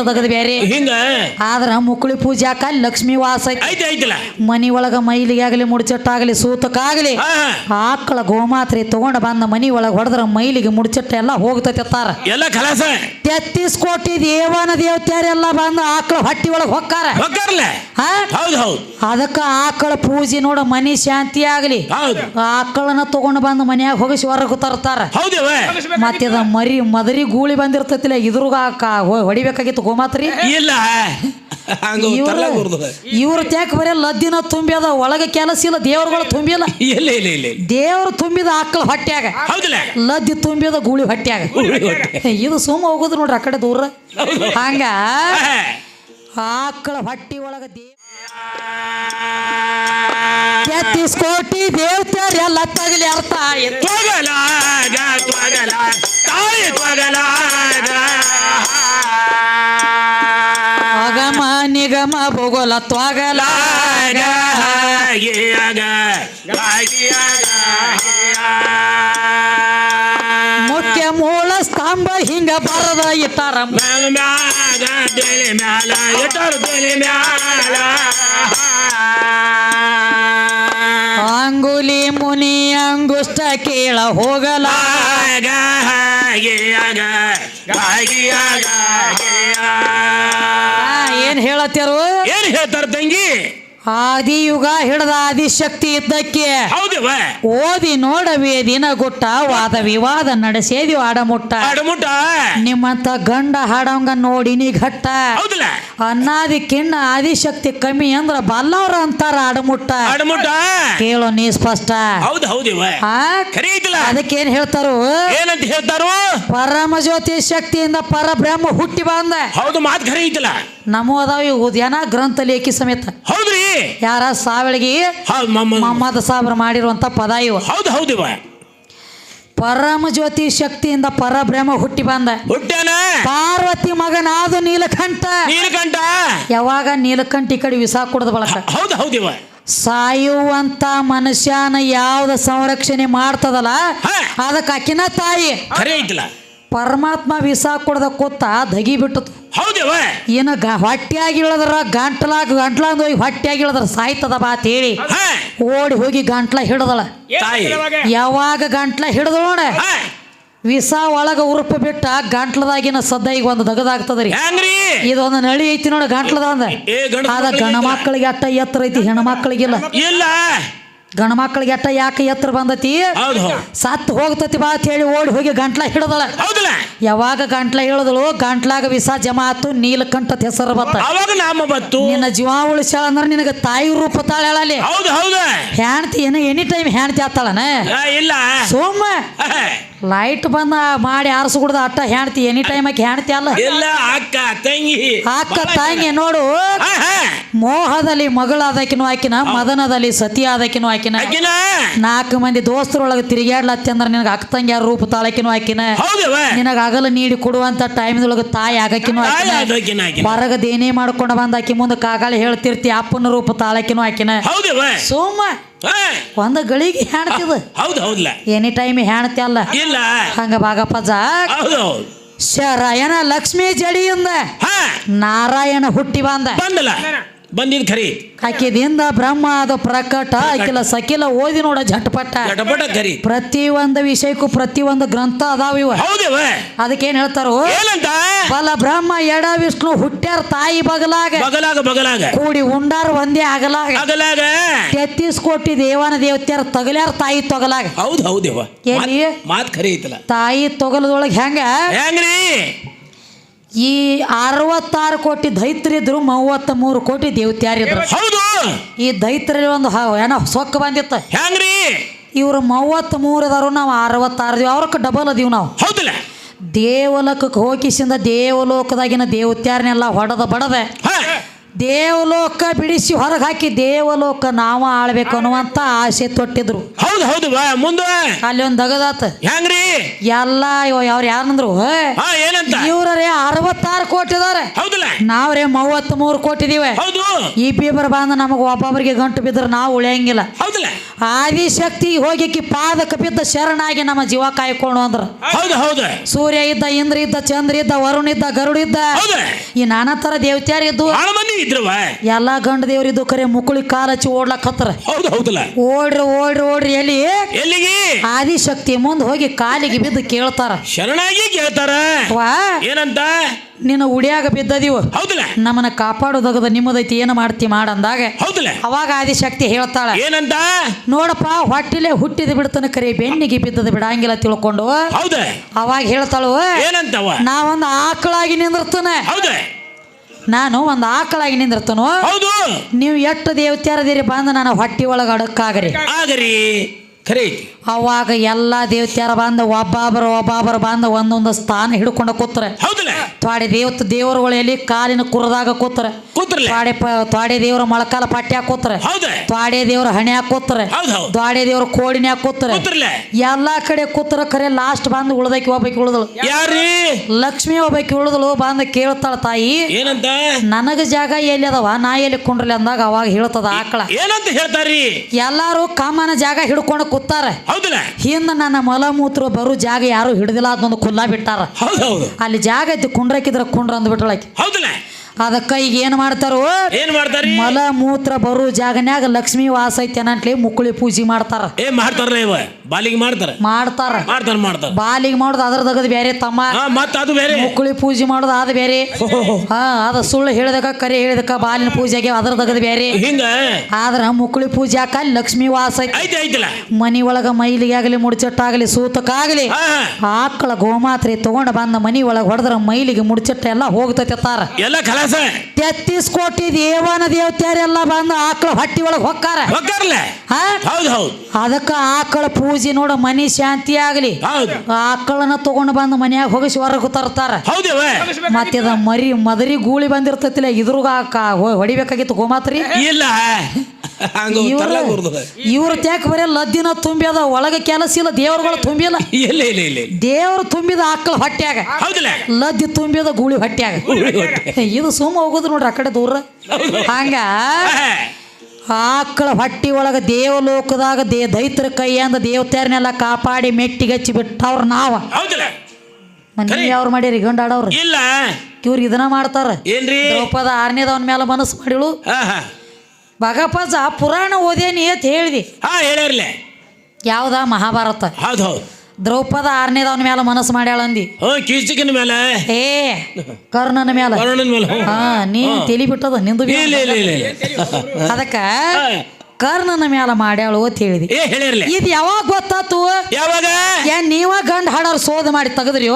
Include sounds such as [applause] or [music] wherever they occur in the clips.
ತಗದ್ ಬೇರೆ ಹಿಂಗ? ಆದ್ರ ಮುಕುಳಿ ಪೂಜಾಕ ಲಕ್ಷ್ಮಿ ವಾಸ ಐತಿ ಐತಿ ಐತಿಲ್ಲ ಮನಿ ಒಳಗ ಮೈಲಿಗೆ ಆಗಲಿ ಮುಡಚಟ್ಟಾಗ್ಲಿ ಸೂತಕ್ಕಾಗಲಿ ಹಾ ಆಕಳ ಗೋಮಾತ್ರೆ ತಗೊಂಡ ಬಂದ ಮನಿ ಒಳಗ ಹೊಡೆದ್ರ ಮೈಲಿಗೆ ಮುಡ್ಚಟ್ಟ ಎಲ್ಲ ಹೋಗ್ತಾರ ಎಲ್ಲ ಕಲಾಸ ತೆತ್ತೀಸ್ ಕೋಟಿ ದೇವನ ದೇವತ್ಯಾರೆಲ್ಲ ಬಂದ ಆಕಳ ಹೊಟ್ಟಿ ಒಳಗ ಹೊಕ್ಕಾರ. ಹೊಕ್ಕಾರ್ಲ ಹಾ? ಹೌದು ಹೌದು. ಅದಕ್ಕ ಆಕಳ ಪೂಜೆ ನೋಡ ಮನಿ ಶಾಂತಿ ಆಗಲಿ. ಹೌದು. ಆಕಳನ್ನ ಬಂದ ಬಂದು ಮನ್ಯಾಗ ಹೋಗಿಸಿ ಹೊರಗೆ ತರ್ತಾರ. ಹೌದವ ಮತ್ತಿದ ಮರಿ ಮದರಿ ಗೂಳಿ ಬಂದಿರ್ತೈತಿಲ್ಲ ಇದ್ರಾಗ ಹೊಡಿಬೇಕಾಗಿತ್ತು ಗೋಮಾತ್ರಿ ಇಲ್ಲ. ಇವ್ರ. ತ್ಯಾಕ್ ಬರೀ ಲದ್ದಿನ ತುಂಬ್ಯದ ಒಳಗ ಕೆಲಸ ಇಲ್ಲ ದೇವ್ರುಗಳು ತುಂಬಿಲ್ಲ. ಇಲ್ಲ ಇಲ್ಲ ಇಲ್ಲ ದೇವ್ರು ತುಂಬಿದ ಆಕಳ ಹೊಟ್ಟ್ಯಾಗ ಲದ್ದಿ ತುಂಬಿದ ಗೂಳಿ ಹೊಟ್ಟ್ಯಾಗ ಇದು ಸುಮ್ಮ ಹೋಗುದು ನೋಡ್ರಿ ಆ ಕಡೆ ದೂರ. ಹಂಗ. ಆಕಳ ಹೊಟ್ಟಿ ಒಳಗ ದೇವ್ ಕೋಟಿ ದೇವತೆಲ್ಲ ತಗಲಿ ಅರ್ಥ ತಾಯಿ ನಿಗಮ ಭೂಗೋಲ ತ್ವಾಗಲ. ಮುಖ್ಯ ಮೂಲ ಸ್ತಂಭ ಹಿಂಗ ಬರದ ಇತ್ತಾರ ಅಂಗುಲಿ ಮುನಿ ಅಂಗುಷ್ಟ ಕೇಳ ಹೋಗಲ. ಲಾಗ ಗಿಯಾಗ ಗಾಗಿಯಾಗ ಆ, ಏನ್ ಹೇಳತ್ತಾರು ಏನ್ ಹೇಳ್ತಾರ ತಂಗಿ? ಆದಿಯುಗ ಹಿಡ್ದ ಆದಿಶಕ್ತಿ ಇದ್ದಕ್ಕೆ ಹೌದವ ಓದಿ ನೋಡವೇ ದಿನ ಗುಟ್ಟ ವಾದ ವಿವಾದ ನಡೆಸೇದಿ ಆಡಮುಟ್ಟ. ಅಡಮುಟ ನಿಮ್ಮಂತ ಗಂಡ ಹಾಡಂಗ ನೋಡಿ ನೀ ಘಟ್ಟ ಅನ್ನಾದಿ ಕಿಣ್ಣ ಆದಿಶಕ್ತಿ ಕಮ್ಮಿ ಅಂದ್ರ ಬಲ್ಲವ್ರ ಅಂತಾರ ಆಡಮುಟ್ಟ. ಅಡಮುಟ ಕೇಳೋ ನೀ ಸ್ಪಷ್ಟ. ಹೌದು ಹೌದಿವ ಅದಕ್ಕೇನ್ ಹೇಳ್ತಾರು? ಏನಂತ ಹೇಳ್ತಾರು? ಪರಮ ಜ್ಯೋತಿ ಶಕ್ತಿಯಿಂದ ಪರಬ್ರಹ್ಮ ಹುಟ್ಟಿ ಬಂದ. ಹೌದು ಮಾತು ಖರೀ ಐತಿಲ್ಲ ನಮೋ ಅದಾವ ಇವು ಉದ್ಯಾನ ಗ್ರಂಥ ಲೇಖಿ ಸಮೇತ. ಹೌದ್ರಿ? ಯಾರ ಸಾವಳಿಗೆ ಹೌದು ಮಮ್ಮ. ಮೊಹಮ್ಮದ್ ಸಾಬ್ರ ಮಾಡಿರುವಂತ ಪದ ಇವು. ಹೌದು ಹೌದು ಪರಮ ಜ್ಯೋತಿ ಶಕ್ತಿಯಿಂದ ಪರಬ್ರಹ್ಮ ಹುಟ್ಟಿ ಬಂದ. ಹುಟ್ಟ್ಯಾನ? ಪಾರ್ವತಿ ಮಗನಾದು ನೀಲಕಂಠ. ನೀಲಕಂಠ? ಯಾವಾಗ ನೀಲಕಂಠ ಈ ಕಡೆ ವಿಸಾ ಕುಡ್ದ ಬಳಕ. ಹೌದು ಹೌದಿವ ಸಾಯುವಂತ ಮನುಷ್ಯನ ಯಾವ್ದ ಸಂರಕ್ಷಣೆ ಮಾಡ್ತದಲ್ಲ ಹಾ. ಅದಕ್ಕೆ ಅಕ್ಕಿನ ತಾಯಿ. ಖರೆ ಐತಿಲ್ಲ. ಪರಮಾತ್ಮ ವಿಸಾ ಕೊಡದ ಕೂತ ದಗಿ ಬಿಟ್ಟತು ಹೌದಿವ? ಏನ ಗ ಹೊಟ್ಯಾಗಿ ಇಳದ್ರ ಗಂಟ್ಲಾಗ ಗಂಟ್ಲಾಂದ ಹೋಗಿ ಹೊಟ್ಯಾಗಿ ಇಳದ್ರ ಸಾಯ್ತದ ಬಾ ಹೇಳಿ ಹಾ. ಓಡಿ ಹೋಗಿ ಗಂಟ್ಲ ಹಿಡ್ದಳ. ಯಾವಾಗ ಗಂಟ್ಲ ಹಿಡ್ದಳ ನೋಡ. ವಿಸ ಒಳಗ ಉರುಪ ಬಿಟ್ಟ ಗಂಟ್ಲದಾಗಿನ ಸದ್ದ ಈಗ ಒಂದು ದಗದಾಗ್ತದ್ರಿ. ಇದೊಂದು ನಳಿ ಐತಿ ನೋಡ ಗಂಟ್ಲದ ಅಂದ. ಏ ಗಂಡ ಅದ ಗಣ ಮಕ್ಕಳಿಗೆ ಅಟ್ಟ ಎತ್ತರ ಐತಿ ಹೆಣ್ಣು ಮಕ್ಕಳಿಗೆಲ್ಲ ಇಲ್ಲ. ಗಣ ಮಕ್ಕಳಿಗೆ ಎಟ್ಟ ಯಾಕೆ ಎತ್ತರ ಬಂದತಿ? ಸತ್ತು ಹೋಗ್ತತಿ ಬಾ ಅಂತ ಹೇಳಿ ಓಡಿ ಹೋಗಿ ಗಂಟ್ಲ ಹಿಡದಳ. ಯಾವಾಗ ಗಂಟ್ಲ ಹಿಡಿದಳು? ಗಂಟ್ಲಾಗ ವಿಸ ಜಮಾ ಆತು ನೀಲಕಂಠದ ಹೆಸರು ಬತ್ತ ನಿನ್ನ ಜೀವ ಉಳಿಸ್ಯಾಳ ಅಂದ್ರೆ ನಿನಗೆ ತಾಯಿ ರೂಪ ತಾಳ ಹೆಣ್ತಿ ಏನು ಎನಿ ಟೈಮ್ ಹೆಣ್ತಿ ಆತಾಳನ ಇಲ್ಲ. ಸೋಮ. ಲೈಟ್ ಬಂದ ಮಾಡಿ ಆರಿಸಿ ಕುಡ್ದ ಅಟ್ಟ ಹೆಣ್ತಿ ಎನಿ ಟೈಮ್ ಆಕಿ ಹೆಣ್ತಿ ಅಲ್ಲ. ಇಲ್ಲ ಅಕ್ಕ ತಂಗಿ. ಅಕ್ಕ ತಂಗಿ ನೋಡು. ಮೋಹದಲ್ಲಿ ಮಗಳ ಮಗಳಾದಕಿನೂ ಆಕಿನ ಮದನದಲ್ಲಿ ಸತಿ ಆದಕಿನೂ ಆಕಿನ. ನಾಲ್ಕು ಮಂದಿ ದೋಸ್ತರೊಳಗೆ ತಿರುಗಾಡ್ಲತ್ತಿ ಅಂದ್ರೆ ನಿನಗೆ ಅಕ್ಕ ತಂಗಿಯಾರ ರೂಪ ತಾಳಕಿನೂ ಆಕಿನ. ನಿನಗ ಅಗಲ ನೀಡಿ ಕೊಡುವಂತ ಟೈಮ್ದೊಳಗೆ ತಾಯಿ ಆಗಕಿನೂ ಆಕಿನ. ಹೊರಗದ ಏನೇ ಮಾಡ್ಕೊಂಡು ಬಂದಾಕಿ ಮುಂದೆ ಕಾಗಾಳಿ ಹೇಳ್ತಿರ್ತಿ ಅಪ್ಪನ ರೂಪ ತಾಳಕಿನೂ ಆಕಿನ. ಸುಮ್ಮ. ಒಂದ ಗಳಿಗೆ ಹೆಣ್ತಿದು. ಹೌದು ಹೌದಲ್ಲ ಎನಿ ಟೈಮ್ ಹೆಣ್ತಿ ಅಲ್ಲ. ಇಲ್ಲ. ಹಂಗ ಭಾಗಪ್ಪ ಜಾಕ್ ಹೌದು ಶರಾಯನ ಲಕ್ಷ್ಮೀ ಜಡಿಯಿಂದ ನಾರಾಯಣ ಹುಟ್ಟಿ ಬಂದ. ಬಂದಲ್ಲ. ಬಂದಿದ್ ಖರಿ. ಆಕಿದಿಂದ ಬ್ರಹ್ಮ ಅದು ಪ್ರಕಟ ಆಕಿಲ ಸಕಿಲ ಓದಿ ನೋಡ ಝಟ್ಪಟ ಖರಿ. ಪ್ರತಿ ಪ್ರತಿಯೊಂದು ವಿಷಯಕ್ಕೂ ಪ್ರತಿ ಪ್ರತಿಯೊಂದು ಗ್ರಂಥ ಅದಾವ ಇವ. ಅದಕ್ಕೆ ಅದಕ್ಕೇನ್ ಹೇಳ್ತಾರೋ? ಬಲ ಬ್ರಹ್ಮ ಎಡ ವಿಷ್ಣು ಹುಟ್ಟ್ಯಾರ ತಾಯಿ ಬಗಲಾಗ. ಬಗಲಾಗ ಬಗಲಾಗ. ಕೂಡಿ ಉಂಡಾರ ಒಂದೇ ಆಗಲಾಗ. ಅಗಲಾಗ ತೆತ್ತೀಸ್ ಕೋಟಿ ದೇವನ ದೇವತ್ಯಾರ ತಗಲಾರ ತಾಯಿ ತೊಗಲಾಗ. ಹೌದು ಹೌದು ಮಾತ್ ಖರಿ ಐತಲ್ಲ. ತಾಯಿ ತೊಗಲದೊಳಗ ಹೆಂಗ? ಹೆಂಗ್ರಿ? ಈ ಅರವತ್ತಾರು ಕೋಟಿ ದೈತ್ರಿದ್ರು ಮೂವತ್ತ ಮೂರು ಕೋಟಿ ದೇವತ್ಯಾರಿದ್ರು. ಹೌದು. ಈ ದೈತ್ರಿ ಒಂದು ಏನೋ ಸೊಕ್ಕ ಬಂದಿತ್ತು. ಹೆಂಗ್ರಿ? ಇವ್ರು ಮೂವತ್ತ್ ಮೂರು ಅದಾರು ನಾವು ಅರವತ್ತಾರು ದೇವ್ ಅವ್ರಕ್ಕೆ ಡಬಲ್ ಅದೀವಿ ನಾವು. ಹೌದಿಲ್ಲ. ದೇವಲೋಕಕ್ಕೆ ಹೋಗಿಸಿಂದ ದೇವಲೋಕದಾಗಿನ ದೇವತ್ಯಾರನೆಲ್ಲ ಹೊಡೆದ ಬಡದೆ. ದೇವಲೋಕ ಬಿಡಿಸಿ ಹೊರಗೆ ಹಾಕಿ ದೇವಲೋಕ ನಾವ ಆಳ್ಬೇಕು ಅನ್ನುವಂತ ಆಸೆ ತೊಟ್ಟಿದ್ರು. ಹೌದು ಹೌದು ಮುಂದ ಅಲ್ಲಿ ಒಂದು ದಗದಾತ. ಹೆಂಗ್ರಿ? ಎಲ್ಲ ಅವ್ರು ಯಾರಂದ್ರು ಇವ್ರೇ ಅರವತ್ತಾರು ಕೋಟಿ ಇದಾರೆ. ನಾವ್ರೇ ಮೂವತ್ತ್ ಮೂರು ಕೊಟ್ಟಿದೀವಿ ಈ ಇಬ್ಬಿಬ್ಬರು ಬಂದ ನಮಗೆ ಒಬ್ಬೊಬ್ಬರಿಗೆ ಗಂಟು ಬಿದ್ರೆ ನಾವು ಉಳಿಯಂಗಿಲ್ಲ. ಆದಿಶಕ್ತಿ ಹೋಗಿಕ್ಕಿ ಪಾದಕ ಬಿದ್ದ ಶರಣಾಗಿ ನಮ್ಮ ಜೀವ ಕಾಯ್ಕೊಂಡು ಅಂದ್ರ. ಸೂರ್ಯ ಇದ್ದ ಇಂದ್ರ ಇದ್ದ ಚಂದ್ರ ಇದ್ದ ವರುಣ ಇದ್ದ ಗರುಡ ಇದ್ದ. ಈ ನಾನಾ ತರ ದೇವತ್ಯಾರ ಇದ್ದು. ಇದ್ರವ? ಎಲ್ಲಾ ಗಂಡ ದೇವ್ರಿದ್ದು ಕರೆ ಮುಕುಳಿ ಕಾಲ ಹಚ್ಚಿ ಓಡ್ಲಕ್ ಹತ್ತರ. ಹೌದು ಹೌದಲ್ಲ? ಓಡ್ರಿ ಓಡ್ರಿ ಓಡ್ರಿ ಎಲ್ಲಿ? ಎಲ್ಲಿಗೆ? ಆದಿಶಕ್ತಿ ಮುಂದೆ ಹೋಗಿ ಕಾಲಿಗೆ ಬಿದ್ದು ಕೇಳ್ತಾರ. ಶರಣಾಗಿ ಕೇಳ್ತಾರ? ವಾ ಏನಂತ? ನಿನ್ನ ಉಡಿಯಾಗ ಬಿದ್ದದಿವು. ಹೌದಲ್ಲ? ನಮ್ಮನ್ನ ಕಾಪಾಡೋದಾಗದ ನಿಮ್ಮದೈತಿ ಏನು ಮಾಡ್ತಿ ಮಾಡಂದಾಗ ಹೌದಲ್ಲ? ಅವಾಗ ಆದಿಶಕ್ತಿ ಹೇಳ್ತಾಳ ಏನಂತ? ನೋಡಪ್ಪ ಹೊಟ್ಟಿಲೆ ಹುಟ್ಟಿದ ಬಿಡ್ತನ ಕರೆ ಬೆನ್ನಿಗೆ ಬಿದ್ದದ ಬಿಡಂಗಿಲ್ಲ ತಿಳ್ಕೊಂಡು. ಹೌದ? ಅವಾಗ ಹೇಳ್ತಾಳು ಏನಂತವ? ನಾವೊಂದು ಆಕಳಾಗಿ ನಿಂದಿರ್ತಾನೆ. ಹೌದ? ನಾನು ಒಂದು ಆಕಳಾಗಿ ನಿಂದಿರ್ತನು? ಹೌದು. ನೀವು ಎಷ್ಟು ದೇವತ್ಯಾರದಿರಿ ಬಂದು ನಾನು ಹೊಟ್ಟಿ ಒಳಗೆ ಅಡಕ್ಕಾಗ್ರಿ. ಆಗರಿ. ಖರೆ ಐತಿ. ಅವಾಗ ಎಲ್ಲ ದೇವತೆಯರ ಬಂದು ಒಬ್ಬೊಬ್ಬರು ಒಬ್ಬೊಬ್ಬರು ಬಂದು ಒಂದೊಂದು ಸ್ಥಾನ ಹಿಡ್ಕೊಂಡು ಕೂತ್ರೆ. ಹೌದಲ್ಲ? ತ್ವಾಡೆ ದೇವತ ದೇವರುಗಳು ಎಲ್ಲಿ ಕಾಲಿನ ಕುರದಾಗ ಕೂತ್ರೆ. ಕೂತ್ರಲ್ಲ? ತ್ವಾಡೆ ತ್ವಾಡೆ ದೇವ್ರ ಮೊಳಕಾಲ ಪಟ್ಟಿ ಕೂತ್ರೆ. ಹೌದು ತ್ವಾಡೆ ದೇವ್ರ ಹಣೆ ಕೂತ್ರೆ. ಹೌದು ಹೌದ್. ತ್ವಾಡೆ ದೇವ್ರ ಕೋಡಿನ್ಯಾಗ ಕೂತ್ರೆ. ಕೂತ್ರಲ್ಲ? ಎಲ್ಲಾ ಕಡೆ ಕೂತ್ರ ಖರೆ ಲಾಸ್ಟ್ ಬಂದು ಉಳ್ದಕ್ಕೆ ಒಬ್ಬಾಕಿ ಉಳಿದಳು. ಲಕ್ಷ್ಮಿ ಒಬ್ಬಾಕಿ ಉಳಿದಳು ಬಂದು ಕೇಳ್ತಾಳ ತಾಯಿ. ಏನಂತ? ನನಗ ಜಾಗ ಎಲ್ಲಿ ಅದಾವ? ನಾ ಎಲ್ಲಿ ಕುಂಡ್ರಲಿ ಅಂದಾಗ ಅವಾಗ ಹೇಳ್ತದ ಆಕಳ. ಏನಂತ ಹೇಳ್ತಾರ್ರಿ? ಎಲ್ಲಾರು ಕಾಮನ ಜಾಗ ಹಿಡ್ಕೊಂಡು ಕೂತಾರ. ಹೌದಲ್ಲ? ಹಿಂದ ನನ್ನ ಮಲಮೂತ್ರ ಬರೋ ಜಾಗ ಯಾರು ಹಿಡಿದಿಲ್ಲ ಅದೊಂದು ಕುಲ್ಲಾ ಬಿಟ್ಟಾರ. ಅಲ್ಲಿ ಜಾಗ ಐತಿ ಕುಂಡ್ರಕಿದ್ರ ಕುಂಡ್ರ ಅಂದ್ಬಿಟ್ಟಳಾಕಿ ಹೌದಲ್ಲ? ಅದಕ್ಕ ಈಗ ಏನ್ ಮಾಡ್ತಾರೋ? ಏನ್ ಮಾಡ್ತಾರೆ? ಮಲ ಮೂತ್ರ ಬರೋ ಜಾಗನ್ಯಾಗ ಲಕ್ಷ್ಮಿ ವಾಸ ಐತೆ ಅಂತಲಿ ಮುಕ್ಕುಳಿ ಪೂಜೆ ಮಾಡ್ತಾರ. ಏ ಮಾಡ್ತಾರಲ್ಲ ಇವ? ಬಾಲಿಗೆ ಮಾಡ್ತಾರ? ಮಾಡ್ತಾರ. ಮಾಡ್ತಾರ ಮಾಡ್ತಾರ. ಬಾಲಿಗೆ ಮಾಡೋದು ಅದ್ರದಗದ್ ಬೇರೆ ತಮ್ಮ. ಮತ್ತ ಅದು ಬೇರೆ ಮುಕ್ಕುಳಿ ಪೂಜೆ ಮಾಡೋದು ಅದು ಬೇರೆ ಹಾ ಅದ ಸುಳ್ಳು ಹೇಳಿದಕ ಕರೆ ಹೇಳಿದಕ ಬಾಲಿನ ಪೂಜೆಗೆ ಅದ್ರದಗದ್ ಬೇರೆ ಹಿಂಗ? ಆದ್ರ ಮುಕ್ಕುಳಿ ಪೂಜೆ ಹಾಕ ಲಕ್ಷ್ಮಿ ವಾಸ ಐತೆ. ಐತೆ ಐತಿಲ್ಲ? ಮನಿ ಒಳಗ ಮೈಲಿಗೆ ಆಗಲಿ ಮುಡ್ಚಟ್ಟಾಗಲಿ ಸೂತಕ್ಕಾಗಲಿ. ಆಕಳ ಗೋಮಾತ್ರೆ ತಗೊಂಡ ಬಂದ ಮನಿ ಒಳಗ ಹೊಡೆದ್ರ ಮೈಲಿಗೆ ಮುಡ್ಚಟ್ಟ ಎಲ್ಲ ಹೋಗ್ತೈತೆ ತಾರ. ಎಲ್ಲ ಖಲಾಸ ತೆತ್ತೀಸ್ ಕೋಟಿ ದೇವನ ದೇವತ್ಯಾರೆಲ್ಲ ಬಂದು ಆಕಳ ಹಟ್ಟಿ ಒಳಗೆ ಹೊಕ್ಕಾರ. ಹೌದು ಹೌದು. ಅದಕ್ಕ ಆಕಳ ಪೂಜೆ ನೋಡ ಮನಿ ಶಾಂತಿ ಆಗಲಿ. ಹೌದು. ಆಕಳನ್ನ ತಗೊಂಡು ಬಂದು ಮನ್ಯಾಗ ಹೋಗಿಸಿ ಹೊರಗೆ ತರ್ತಾರ. ಹೌದೇವ ಮತ್ತಿದ ಮರಿ ಮದರಿ ಗೂಳಿ ಬಂದಿರ್ತೈತಿಲ್ಲ ಇದ್ರಾಗ ಹೊಡಿಬೇಕಾಗಿತ್ತು ಗೋಮಾತ್ರಿ? ಇಲ್ಲ. [laughs] ಹಂಗ ಇವ್ರ ತ್ಯಾಕ ಬರೀ ಲದ್ದಿನ ತುಂಬಿದ ಒಳಗೆ ಕೆಲಸ ಇಲ್ಲ ದೇವ್ರಗಳು ತುಂಬಿಲ್ಲ. ಇಲ್ಲ ಇಲ್ಲ ಇಲ್ಲ ಇಲ್ಲ. ದೇವ್ರು ತುಂಬಿದ ಆಕಳ ಹೌದಲ್ಲ. ಲದ್ದಿ ತುಂಬಿದ ಗೂಳಿ ಹೊಟ್ಯಾಗ. ಇದು ಸುಮ್ಮ ಹೋಗುದು ನೋಡ್ರಿ ಆ ಕಡೆ ದೂರ. ಹಂಗ. ಆಕಳ ಹೊಟ್ಟಿ ಒಳಗ ದೇವಲೋಕದಾಗ ದೇ ದೈತ್ರ ಕೈಯಿಂದ ದೇವತ್ಯಾರನ್ನೆಲ್ಲ ಕಾಪಾಡಿ ಮೆಟ್ಟಿಗಚ್ಚಿ ಬಿಟ್ಟವ್ರ ನಾವ. ಮನೆ ಯಾವ್ರು ಮಾಡ್ಯಾರಿ ಗಂಡಾಡವ್ರು ಇಲ್ಲ. ಇವ್ರು ಇದನ್ನ ಮಾಡ್ತಾರ. ಏನ್ರಿ? ದ್ರೌಪದ ಆರನೇದವನ ಮೇಲೆ ಮನಸ್ಸು ಮಾಡಿಳು. ಭಗಪಜ ಪುರಾಣ ಓದೇನಿ ಅಂತ ಹೇಳಿದಿ. ಹಾ ಹೇಳಿರ್ಲೆ ಯಾವ್ದ ಮಹಾಭಾರತ? ಹೌದು ಹೌದು. ದ್ರೌಪದ ಆರನೇದವನ ಮೇಲೆ ಮನಸ್ಸು ಮಾಡ್ಯಾಳ ಅಂದಿ. ಕೀಚಕಿನ ಮೇಲೆ ಏ ಕರ್ಣನ ಮೇಲೆ ಕರುಣನ ಮೇಲೆ ಹ್ಞೂ. ಹಾ ನೀ ತಲಿ ಬಿಟ್ಟದ ನಿಂದು ಬಿ ಇಲ್ಲ ಇಲ್ಲ ಇಲ್ಲ ಇಲ್ಲ. ಅದಕ್ಕ ಕರ್ಣನ ಮೇಲೆ ಮಾಡ್ಯಾಳು ಅಂತ ಹೇಳಿದಿ. ಏ ಇದು ಯಾವಾಗ ಗೊತ್ತಾತು? ಯಾವಾಗ? ಏನ್ ನೀವ ಗಂಡ ಹಾಡೋರ್ ಸೋದ ಮಾಡಿ ತೆಗದ್ರಿ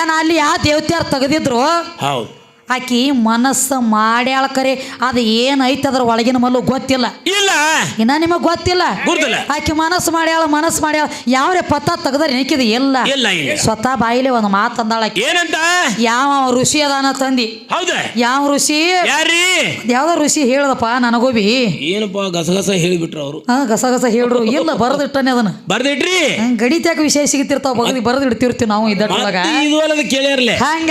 ಏನ್ ಅಲ್ಲಿ ಯಾವ ದೇವತ್ಯಾರ ತೆಗದಿದ್ರು? ಹೌದು. ಆಕಿ ಮನಸ್ಸು ಮಾಡ್ಯಾಳ ಕರೆ. ಅದು ಏನೈತೆ ಅದ್ರ ಒಳಗಿನ ಮಲ್ಲು ಗೊತ್ತಿಲ್ಲ. ಇಲ್ಲ. ಇನ್ನ ನಿಮಗ್ ಗೊತ್ತಿಲ್ಲ? ಆಕಿ ಮನಸ್ಸು ಮಾಡ್ಯಾಳ ಮನಸ್ಸು ಮಾಡ್ಯಾಳ. ಯಾವ್ರೆ ಪತ್ತ ತೆಗದ್ರ ನಿಕ್ಕಿದ ಇಲ್ಲ. ಇಲ್ಲ ಇಲ್ಲ. ಸ್ವತಃ ಬಾಯಿಲೆ ಒಂದು ಮಾತು ಅಂದಾಳ ಆಕಿ. ಏನಂತ? ಯಾವ ಋಷಿ ಅದಾನ ತಂದಿ? ಹೌದ. ಯಾವ ಋಷಿ? ಯಾವ್ದ ಯಾವ್ದೋ ಋಷಿ ಹೇಳ್ದಪ್ಪ ನನಗೂ ಬಿ? ಏನಪ್ಪ ಗಸಗಸ ಹೇಳಿಬಿಟ್ರು ಅವರು. ಹಾ ಗಸಗಸ ಗಸ ಹೇಳ್ರು. ಇಲ್ಲ ಬರದಿಟ್ಟನೆ ಅದನ್ನ. ಬರ್ದಿಟ್ರಿ? ಹಂಗ್ ಗಡಿತ್ಯಾಕ ವಿಷಯ ಸಿಗುತ್ತಿರ್ತಾವ ಬಗದಿ ಬರೆದು ಇಡ್ತಿರ್ತೀವಿ ನಾವು ಇದ್ದೊಳಗ ಮತ್ತೆ ಇದು ಅಲ್ಲದ ಕೇಳ್ಯಾರ್ಲೆ. ಹಂಗ?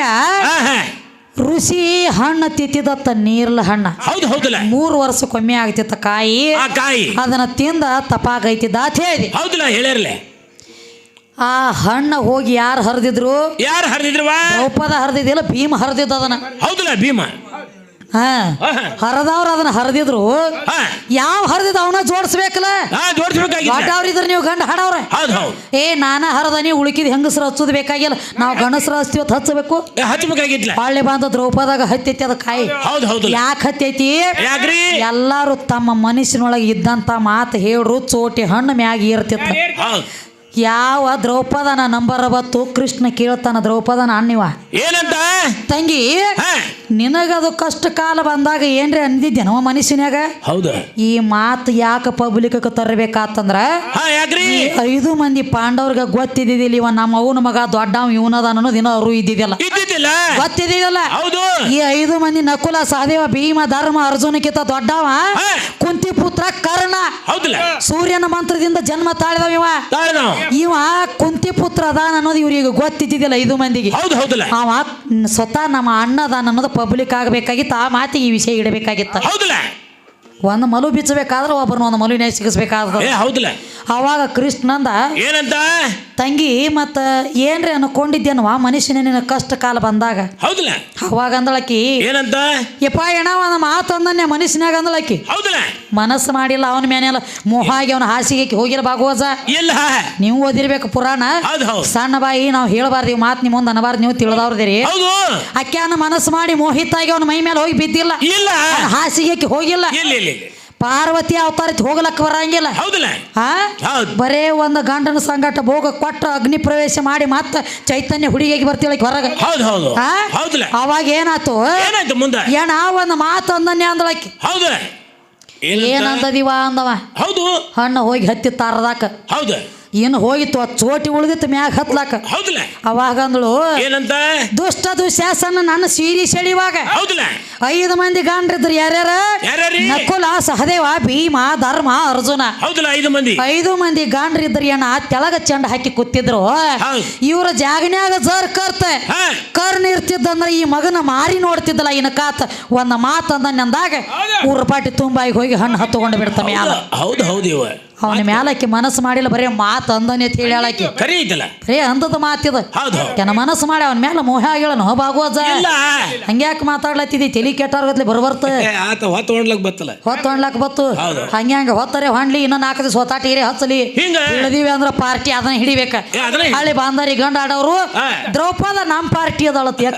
ಋಷಿ ಹಣ್ಣು ತಿತ್ತಿದತ್ತ ನೀರ್ಲ ಹಣ್ಣ. ಹೌದು ಹೌದಲ್ಲ. ಮೂರು ವರ್ಷಕ್ಕೊಮ್ಮೆ ಆಗ್ತಿತ್ತ ಕಾಯಿ. ಆ ಕಾಯಿ. ಅದನ್ನ ತಿಂದ ತಪಾಗೈತಿದ್ದ ಅಂತ ಹೇಳಿದೆ ಹೌದಲ್ಲ ಹೇಳಿರ್ಲಿ ಆ ಹಣ್ಣ ಹೋಗಿ ಯಾರು ಹರಿದಿದ್ರು? ಯಾರು ಹರಿದಿದ್ರು ದ್ರೌಪದ ಹರಿದಿದ್ದಿಲ್ಲ ಭೀಮ ಹರಿದಿದ್ದ ಅದನ್ನ. ಹೌದಿಲ್ಲ ಭೀಮ. ಹಾ. ಹರದವ್ರು ಅದನ್ನ ಹರಿದಿದ್ರು. ಯಾವ ಹರಿದ ಅವನ ಜೋಡಿಸ್ಬೇಕಲ್ಲ? ಜೋಡಿಸ್ಬೇಕಾಗಿಲ್ಲ ದೊಡ್ಡವ್ರಿದ್ರ ನೀವು ಗಂಡ ಹಾಡವ್ರೆ ಏ ನಾನ ಹರದ ನೀವು ಉಳುಕಿದ ಹೆಂಗಸ್ರ ಹಚ್ಚೋದು ಬೇಕಾಗಿಲ್ಲ ನಾವು ಗಂಡಸ್ರ ಹಚ್ತೀವತ್ ಹಚ್ಚಬೇಕು. ಪಾಳ್ಯ ಬಾಂಧ ಬಂದ ದ್ರೌಪದಾಗ ಹತ್ತೈತಿ ಅದ ಕಾಯಿ. ಯಾಕೆ ಹತ್ತೈತಿ ಎಲ್ಲಾರು ತಮ್ಮ ಮನುಷ್ಯನೊಳಗೆ ಇದ್ದಂತ ಮಾತು ಹೇಳ್ರು ಚೋಟಿ ಹಣ್ಣು ಮ್ಯಾಗಿ ಇರ್ತಿತ್ತು ಯಾವ ದ್ರೌಪದನ ನಂಬರ್ ಬತ್ತು ಕೃಷ್ಣ ಕೇಳ್ತಾನ ದ್ರೌಪದನ ಅಣ್ಣಿವ. ಏನಂತ? ತಂಗಿ ನಿನಗದು ಕಷ್ಟ ಕಾಲ ಬಂದಾಗ ಏನ್ರಿ ಅಂದಿದ್ದೇನೋ ಮನಸ್ಸಿನಾಗ ಹೌದ. ಈ ಮಾತು ಯಾಕೆ ಪಬ್ಲಿಕ್ ತರಬೇಕಾತಂದ್ರ? ಐದು ಮಂದಿ ಪಾಂಡವ್ರಿಗೆ ಗೊತ್ತಿದ್ದಿದ್ದಿಲ್ಲ ಇವ ನಮ್ಮ ಅವನ ಮಗ ದೊಡ್ಡವ ಇವನದ ಅನ್ನೋದು ದಿನ ಅವರು ಇದ್ದಿದ್ದಿಲ್ಲ. ಗೊತ್ತಿದ್ದಿಲ್ಲ ಹೌದು. ಈ ಐದು ಮಂದಿ ನಕುಲ ಸಹದೇವ ಭೀಮ ಧರ್ಮ ಅರ್ಜುನಕ್ಕಿಂತ ದೊಡ್ಡವ. ಕುಂತಿ ಪುತ್ರ ಕರ್ಣ. ಸೂರ್ಯನ ಮಂತ್ರದಿಂದ ಜನ್ಮ ತಾಳಿದವ ಇವ. ಇವ ಕುಂತಿ ಪುತ್ರ ಅದಾನ ಅನ್ನೋದು ಇವ್ರಿಗೆ ಗೊತ್ತಿದ್ದಿದ್ದಿಲ್ಲ ಐದು ಮಂದಿಗೆ. ಹೌದು ಹೌದಲ್ಲ? ಅವ ಸ್ವತಃ ನಮ್ಮ ಅಣ್ಣ ಅದಾನ ಅನ್ನೋದು ಪಬ್ಲಿಕ್ ಆಗಬೇಕಾಗಿತ್ತು ಆ ಮಾತಿಗೆ ಈ ವಿಷಯ ಇಡಬೇಕಾಗಿತ್ತು. ಹೌದಲ್ಲ? ಒಂದು ಮಲು ಬಿಚ್ಚಬೇಕಾದ್ರೆ ಒಬ್ಬರನ್ನ ಒಂದು ಮಲುವಿನ ಸಿಗಿಸ್ಬೇಕಾದ್ರೆ. ಏ ಹೌದಲ್ಲ ಅವಾಗ ಕೃಷ್ಣಂದ ಏನಂತ? ತಂಗಿ ಮತ್ತ ಏನ್ರಿ ಅನ್ಕೊಂಡಿದ್ದೇನವ ಮನುಷ್ಯನ ನಿನ್ನ ಕಷ್ಟ ಕಾಲ ಬಂದಾಗ? ಹೌದಲ್ಲ ಅವಾಗ ಅಂದಳಕಿ ಏನಂತ? ಯಪ್ಪ ಏನ ಒಂದು ಮಾತು ಅಂದನ್ಯ ಮನುಷ್ಯನಾಗ ಅಂದಳಕಿ. ಹೌದಲ್ಲ ಮನಸ್ಸು ಮಾಡಿಲ್ಲ ಅವನ ಮೇನೆಲ್ಲ ಮೋಹಾಗಿ ಅವನ ಹಾಸಿಗೆ ಹೋಗಿಲ್ಲ ಭಾಗವಜ ಇಲ್ಲ. ನೀವು ಓದಿರ್ಬೇಕು ಪುರಾಣ. ಹೌದು ಹೌದು. ಸಣ್ಣ ಬಾಯಿ ನಾವು ಹೇಳಬಾರ್ದು ಮಾತು ನಿಮ್ಮ ಮುಂದೆ ಅನ್ನಬಾರ್ದು ನೀವು ತಿಳಿದವ್ರದಿರಿ. ಹೌದು. ಮನಸ್ಸು ಮಾಡಿ ಮೋಹಿತಾಗಿ ಅವನ ಮೈ ಮೇಲೆ ಹೋಗಿ ಬಿದ್ದಿಲ್ಲ. ಇಲ್ಲ. ಹಾಸಿಗೆ ಹೋಗಿಲ್ಲ. ಇಲ್ಲ ಇಲ್ಲ. ಇಲ್ಲ ಪಾರ್ವತಿ ಅವತಾರ ಹೋಗ್ಲಕ್ಕ ಬರಂಗಿಲ್ಲ. ಹೌದಲ್ಲ. ಹೌದು ಬರೇ ಒಂದು ಗಂಡನ ಸಂಗಟ ಭೋಗ ಕೊಟ್ಟು ಅಗ್ನಿ ಪ್ರವೇಶ ಮಾಡಿ ಮತ್ತೆ ಚೈತನ್ಯ ಹುಡುಗಿಯಾಗಿ ಬರ್ತೀಳ ಹೊರಗೆ. ಹೌದು ಹೌದು. ಆ? ಹೌದಲ್ಲ. ಅವಾಗ ಏನಾತು ಏನಾಯ್ತು ಮುಂದೆ? ಏನ ಒಂದು ಮಾತು ಅಂದನ್ಯ ಅಂದಳಕ್ಕೆ ಹೌದು. ಏನಂದ ಏನಂದದಿವ ಅಂದವ? ಹೌದು. ಹಣ್ಣು ಹೋಗಿ ಹತ್ತಿ ತಾರದಾಕ. ಹೌದು. ಇನ್ನು ಹೋಗಿತ್ತು ಆ ಚೋಟಿ ಉಳಿದಿತ್ತು ಮ್ಯಾಗ ಹತ್ಲಾಕ. ಹೌದಲ್ಲ ಅವಾಗ ಅಂದಳು ಏನಂತ? ದುಷ್ಟ ದುಶ್ಯಾಸನ ನನ್ನ ಸೀರಿ ಸೆಳಿವಾಗ. ಹೌದಲ್ಲ ಐದು ಮಂದಿ ಗಾಂಡ್ರಿದ್ರು ಯಾರ್ಯಾರ? ನಕುಲ ಸಹದೇವ ಭೀಮ ಧರ್ಮ ಅರ್ಜುನ. ಹೌದಲ್ಲ ಐದು ಮಂದಿ? ಐದು ಮಂದಿ ಗಾಂಡ್ರಿದ್ರು ಏನ ತೆಳಗ ಚಂಡ ಹಾಕಿ ಕೂತಿದ್ರು. ಇವರ ಜಾಗನ್ಯಾಗ ಜರ್ ಕರ್ತ. ಕರ್ಣ ಕರ್ನ ಇರ್ತಿದ್ದಂದ್ರ ಈ ಮಗನ ಮಾರಿ ನೋಡ್ತಿದ್ದಲ್ಲ ಇನ್ನ ಕಾತ. ಒಂದ ಮಾತು ಊರ ಉರ್ಪಾಟಿ ತುಂಬಾಗಿ ಹೋಗಿ ಹಣ್ಣು ಹತ್ತುಕೊಂಡು ಬಿಡ್ತ ಮ್ಯಾಲ. ಹೌದು ಹೌದು ಇವ. ಅವನ ಮ್ಯಾಲಕ್ಕೆ ಮನಸ್ಸು ಮಾಡಿಲ್ಲ ಬರೀ ಮಾತು ಅಂದನೆ ಅಂತ ಹೇಳಿ ಹೇಳಾಕಿ. ಕರಿ ಐತಲ್ಲ ಬರೀ ಅಂದದ ಮಾತಿದ ಹೌದು. ಕೆನ ಮನಸ್ಸು ಮಾಡಿ ಅವನ ಮೇಲೆ ಮೋಹ ಆಗ್ಯಾಳನು ಬಾಗುವಜ ಇಲ್ಲ. ಹಂಗ್ಯಾಕೆ ಮಾತಾಡ್ಲತ್ತಿದಿ? ತಲಿ ಕೆಟ್ಟಾರ್ಗತ್ಲಿ ಬರ್ಬರ್ತ ಏ, ಆತ ಹೊತ್ತು ಹೊಂಡ್ಲಕ್ ಬತ್ತಲ್ಲ. ಹೊತ್ತು ಹೊಣ್ಲಾಕ್ ಬತ್ತು. ಹೌದು. ಹಂಗೆ ಹಂಗೆ ಹೊತ್ತರೆ ಹೊಣ್ಲಿ ಇನ್ನ ನಾಲ್ಕು ದಿವಸ ಹೊತ್ತಾಟಿಗೆ ಹಚ್ಚಲಿ. ಹಿಂಗ. ಅಂದ್ರ ಪಾರ್ಟಿ ಅದನ್ನ ಹಿಡಿಬೇಕ. ಏ, ಅದನ್ನ ಹಿಡಿ- ಹಳ್ಳಿ ಬಾಂದಾರಿ ಗಂಡ ಆಡೋರು. ದ್ರೌಪದ ನಮ್ಮ ಪಾರ್ಟಿ ಅದಳತ್. ಯಾಕ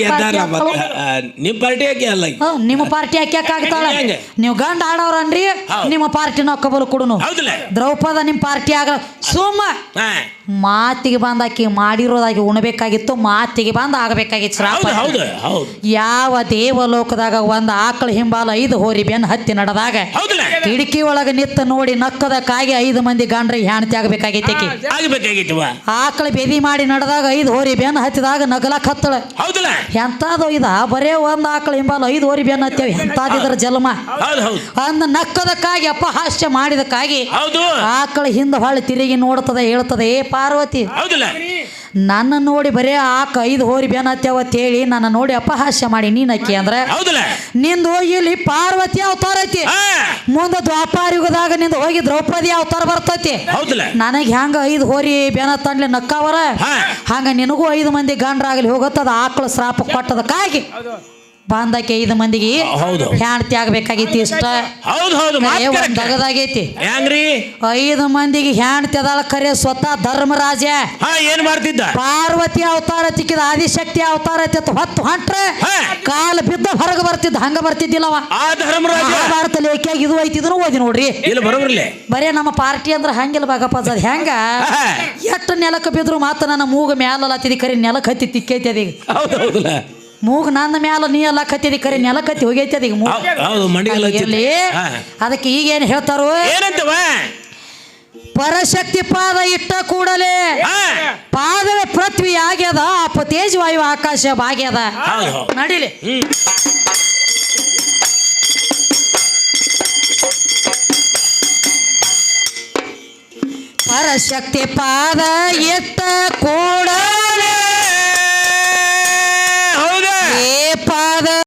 ಎದ್ದಾರ ಮತ್ತ. ಆ, ನಿಮ್ ಪಾರ್ಟಿ ಯಾಕೆ ಅಲ್ಲ ಈಗ? ನಿಮ್ಮ ಪಾರ್ಟಿ ಹಾಕ್ಯಾಕ ಆಗ್ತಾಳ? ಹೆಂಗೆ? ನೀವು ಗಂಡ ಆಡೋರನ್ರಿ. ನಿಮ್ಮ ಪಾರ್ಟಿ ನೊಕ್ಕಬಲು ಕೊಡುನು. ಹೌದಲ್ಲ. ದ್ರೌಪದ ನಿಮ್ ಪಾರ್ಟಿ ಆಗ ಸುಮ್ಮ ಮಾತಿಗೆ ಬಂದ ಆಕಿ ಮಾಡಿರೋದಾಗಿ ಉಣಬೇಕಾಗಿತ್ತು ಮಾತಿಗೆ ಬಂದ ಆಗಬೇಕಾಗಿತ್ತು ಶ್ರಾಪ. ಹೌದು ಹೌದು ಹೌದು. ಯಾವ ದೇವಲೋಕದಾಗ ಒಂದು ಆಕಳ ಹಿಂಬಾಲ ಐದು ಹೋರಿ ಬೆನ್ ಹತ್ತಿ ನಡೆದಾಗ ಹೌದಲ್ಲ ಕಿಟಕಿ ಒಳಗೆ ನಿತ್ತ ನೋಡಿ ನಕ್ಕದ ಕಾಗಿ ಐದು ಮಂದಿ ಗಂಡ್ರಿಗೆ ಹೆಣ್ತಿ ಆಗಬೇಕಾಗಿತ್ತ ಆಕಿ. ಆಕಳ ಬೆದಿ ಮಾಡಿ ನಡೆದಾಗ ಐದು ಹೋರಿ ಬೆನ್ ಹತ್ತಿದಾಗ ನಗಲಕ್ ಹತ್ತಳ. ಹೌದಲ್ಲ ಎಂತಾದು ಇದ ಬರೇ ಒಂದ್ ಆಕಳ ಹಿಂಬಾಲ ಐದು ಹೋರಿ ಬೆನ್ ಹತ್ತಿವ ಎಂತಾದಿದ್ರ ಜಲ್ಮ. ಹೌದು ಹೌದು. ಅಂದ ನಕ್ಕದಕ್ಕಾಗಿ ಅಪಹಾಸ್ಯ ಮಾಡಿದಕ್ಕಾಗಿ ಹೌದು. ಆಕಳ ಹಿಂದ ಹೊಳ್ಳಿ ತಿರುಗಿ ನೋಡ್ತದೆ ಹೇಳ್ತದೆ ಏ ಪಾರ್ವತಿ ಹೌದಲ್ಲ. ನನ್ನ ನೋಡಿ ಬರೇ ಆಕ ಐದು ಹೋರಿ ಬೆನ್ ಹತ್ಯಾವ ಅಂತ ಹೇಳಿ ನನ್ನ ನೋಡಿ ಅಪಹಾಸ್ಯ ಮಾಡಿ ನೀನ್ ಅಕ್ಕಿ ಅಂದ್ರೆ. ನಿಂದ ನಿಂದು ಇಲ್ಲಿ ಪಾರ್ವತಿ ಅವತಾರ ಐತಿ. ಮುಂದೆ ದ್ವಾಪಾರ ಯುಗದಾಗ ನಿಂದ ಹೋಗಿ ದ್ರೌಪದಿ ಅವತಾರ ಬರ್ತೈತಿ. ಹೌದಲ್ಲ. ನನಗೆ ಹೆಂಗ ಐದು ಹೋರಿ ಬೇನ ತಂಡ್ಲಿ ನಕ್ಕವರ? ಹಂಗ ನಿನಗೂ ಐದು ಮಂದಿ ಗಂಡ್ರಾಗ್ಲಿ ಹೋಗತ್ತದ ಆಕಳ ಶ್ರಾಪ ಕೊಟ್ಟದಕ್ಕಾಗಿ ಬಾಂಧಕ್ಕೆ ಐದು ಮಂದಿಗೆ ಹೌದು ಹೆಣ್ತಿ ಆಗ್ಬೇಕಾಗೈತಿ ಇಷ್ಟ. ಹೌದು ಹೌದು. ದಗದಾಗೈತಿ. ಹೆಂಗ್ರಿ? ಐದು ಮಂದಿಗೆ ಹೆಣ್ತಿ ಅದಾಳ ಕರೆ ಸ್ವತಃ ಧರ್ಮರಾಜ. ಹಾ ಏನ್ ಮಾಡ್ತಿದ್ದ? ಪಾರ್ವತಿ ಅವತಾರ ತಿಕ್ಕಿದ ಆದಿಶಕ್ತಿ ಅವತಾರ ತಿತ್ತ ಹೊತ್ತು ಹೊಂಟ್ರೆ ಕಾಲು ಬಿದ್ದ ಹೊರಗೆ ಬರ್ತಿದ್ದ ಹಂಗ ಬರ್ತಿದ್ದಿಲ್ಲ ಆ ಧರ್ಮರಾಜ? ಮಹಾಭಾರತ ಲೇಖಿಯಾಗಿ ಇದು ಐತಿ ಇದನ್ನು ಓದಿ ನೋಡ್ರಿ. ಇಲ್ಲ ಬರೋಬ್ರಲ್ಲೇ ಬರೇ ನಮ್ಮ ಪಾರ್ಟಿ ಅಂದ್ರೆ ಹಂಗಿಲ್ಲ ಬಾಗಪ್ಪ ಅದ್ ಹೆಂಗ? ಎಷ್ಟು ನೆಲಕ್ಕೆ ಬಿದ್ರು ಮಾತ್ರ ನನ್ನ ಮೂಗ ಮ್ಯಾಲಲ್ಲ ಹತ್ತಿದಿ ಕರೆ ನೆಲಕ್ಕೆ ಹತ್ತಿ ತಿಕ್ಕೈತಿ ಅದೀಗ. ಹೌದು ಹೌದಲ್ಲ? ಮೂಗ್ ನನ್ನ ಮ್ಯಾಲ ನೀ ಎಲ್ಲ ಕತ್ತಿದಿ ಕರೆ ನೆಲ ಕತ್ತಿ ಹೋಗೈತಿ ಅದೀಗ ಮೂಗ್. ಹೌದು, ಹೌದು ಮಂಡಿಗೆಲ್ಲ ಇರ್ಲಿ ಹಾ. ಅದಕ್ಕೆ ಈಗೇನು ಹೇಳ್ತಾರೋ? ಏನಂತವ? ಪರಶಕ್ತಿ ಪಾದ ಇಟ್ಟ ಕೂಡಲೇ ಪಾದ ಪಾದವೇ ಪೃಥ್ವಿ ಆಗ್ಯದ ಅಪ ತೇಜವಾಯು ಆಕಾಶ ಆಗ್ಯದ ಹೌದು ಹೌದು. ನಡಿಲಿ. ಹ್ಮ್. ಪರಶಕ್ತಿ ಪಾದ ಕೂಡಲೇ